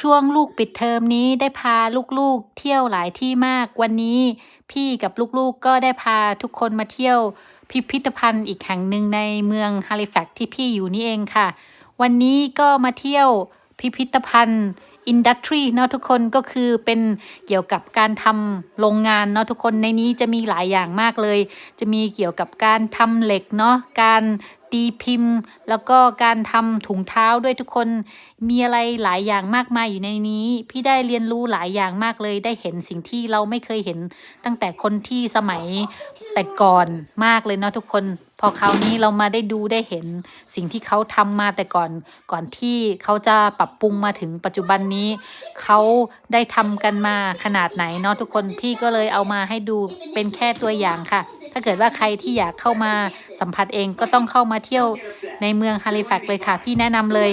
ช่วงลูกปิดเทอมนี้ได้พาลูกๆเที่ยวหลายที่มากวันนี้ พี่กับลูกๆก็ได้พาทุกคนมาเที่ยว พิพิธภัณฑ์อีกแห่งหนึ่งในเมืองฮาลิแฟกที่พี่อยู่นี่เองค่ะ วันนี้ก็มาเที่ยวพิพิธภัณฑ์อินดัสทรีเนาะทุกคนก็คือเป็นเกี่ยวกับการทำโรงงานเนาะทุกคนในนี้จะมีหลายอย่างมากเลย จะมีเกี่ยวกับการทำเหล็กเนาะการ ตีพิมพ์ แล้วก็การทำถุงเท้าด้วยทุกคนมีอะไรหลายอย่างมากมายอยู่ในนี้ พี่ได้เรียนรู้หลายอย่างมากเลย ได้เห็นสิ่งที่เราไม่เคยเห็นตั้งแต่คนที่สมัยแต่ก่อนมากเลยเนาะทุกคน พอคราวนี้เรามาได้ดูได้เห็นสิ่งที่เขาทำมาแต่ก่อน ก่อนที่เขาจะปรับปรุงมาถึงปัจจุบันนี้ เขาได้ทำกันมาขนาดไหนเนาะทุกคนพี่ก็เลยเอามาให้ดูเป็นแค่ตัวอย่างค่ะ ถ้าเกิดว่าใครที่อยากเข้ามาสัมผัสเองก็ต้องเข้ามาเที่ยวในเมืองฮาลิแฟกเลยค่ะ พี่แนะนำเลย